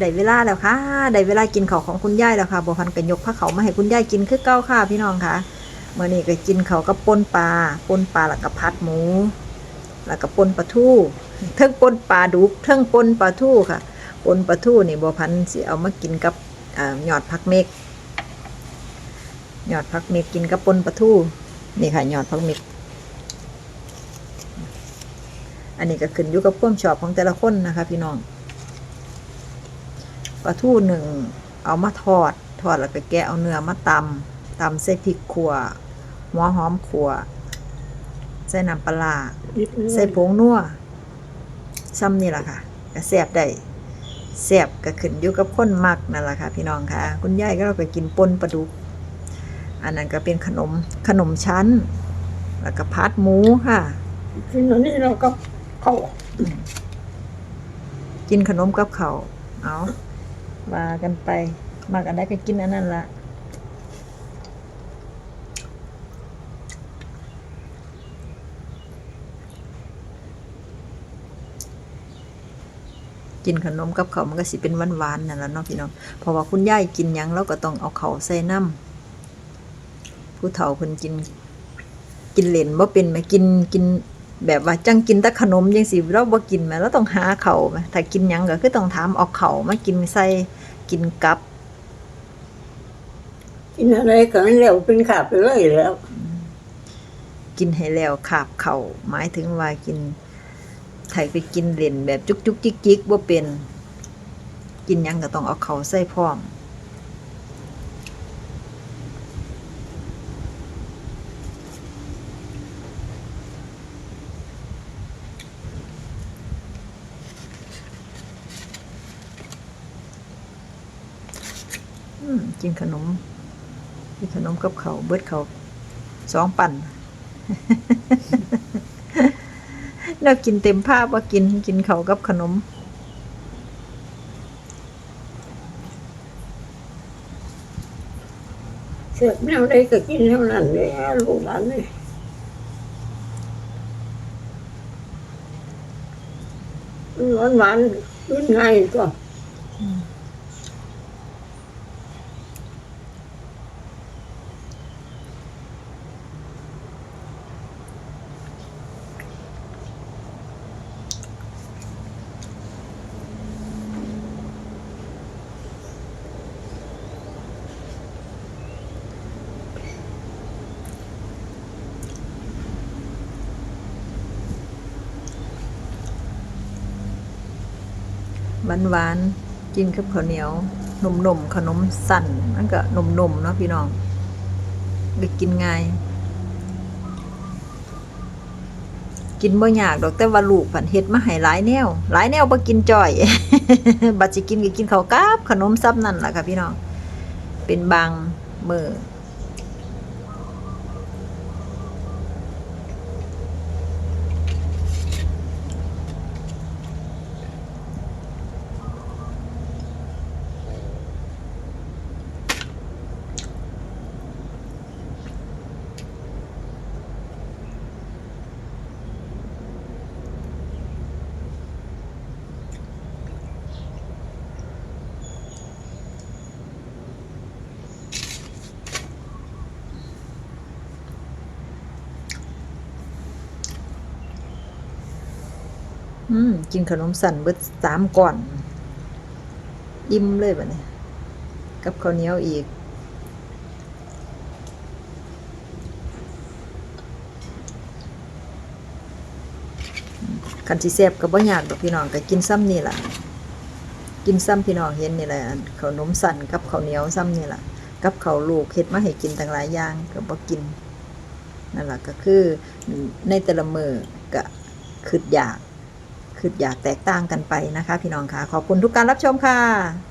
ได้เวลาแล้วค่ะได้เวลากินข้าวของคุณยายแล้วค่ะบัวพันธุ์ก็ยกผ้าเขามาให้คุณยายกินคือเก้าค่ะพี่น้องค่ะเมื่อนี้ก็กินเขากับปนปลาปนปลาแล้วก็พัดหมูแล้วก็ปนปลาทูเทิงปนปลาดุกเทิงปนปลาทูค่ะปนปลาทูนี่บัวพันสิเอามากินกับหยอดผักเมกหยอดผักเมกกินกับปนปลาทูนี่ค่ะหยอดผักเมกอันนี้ก็ขึ้นอยู่กับความชอบของแต่ละคนนะคะ พี่น้อง ปลาทูหนึ่งเอามาทอด ทอดแล้วก็แกะเอาเนื้อมาตำตำใส่พริกขัวหัวหอมขัวใส่น้ำปลาร้าใส่ผงนัวซ้ำนี่แหละค่ะก็แซ่บได้แซ่บก็ขึ้นอยู่กับคนมักนั่นแหละค่ะ พี่น้องค่ะ คุณยายก็เราก็กินปนปลาดุก อันนั้นก็เป็นขนมขนมชั้น แล้วก็พัดหมูค่ะกินอันนี้เราก็เข้ากินขนมกับเขาวเอา ว่ากันไปมากอันใดก็กินอันนั้นละกินขนมกับเขามันก็สิเป็นหวานๆนั่นแหละเนาะพี่น้องเพราะว่าคุณยายกินยังเราก็ต้องเอาเขาใส่น้ำผู้เฒ่าเพิ่นกิน กินเหลนบ่เป็นไหมกินกิน แบบว่าจังกินแต่ขนมจังสิเราบ่กินไหมเราต้องหาเขาวไหมถ้ากินหยังก็คือต้องถามเอาเขาวมากินใส่กินกับ กินอะไรก็ไม่เร็วเป็นขาบไปเลยแล้ว กินให้แล้วขาบเขาวหมายถึงว่ากินไถไปกินเล่นแบบจุกจุกจิกจิกบ่เป็น กินหยังก็ต้องเอาเขาวใส่พร้อม กินขนม กินขนมกับเขาเบิดเขาสองปั่นแล้วกินเต็มภาพว่ากินกินเขากับขนม เสร็จแนวใดก็กินเท่านั้นเลยลูกหลานเลยหวานหวานๆกินไงก็ หวานหวานกินกับข้าวเหนียวหนุ่มหนุ่มขนมสั่นมันก็หนุ่มหนุ่มเนาะพี่น้องไปกินง่าย กินบ่ยากดอกแต่ว่าลูกผันเฮ็ดมาให้หลายแนว หลายแนวบ่กินจ่อยบัดสิกินก็กินข้าวกับขนมซับนั่นแหละค่ะพี่น้องเป็นบางมือ อืมกินขนมสั่นเบิดสามก่อน อิ่มเลยบัดนี้กับข้าวเหนียวอีก คันสิแซ่บก็บ่อยากดอกพี่น้องก็กินซ้ำนี่แหละกินซ้ำพี่น้องเห็นนี่แหละขนมสั่นกับข้าวเหนียวซ้ำนี่แหละกับข้าวลูกเฮ็ดมาให้กินต่างหลายอย่างก็บ่กินนั่นแหละก็คือในแต่ละมือก็คิดอยาก คืออยากแตกต่างกันไปนะคะ พี่น้องค่ะ ขอบคุณทุกการรับชมค่ะ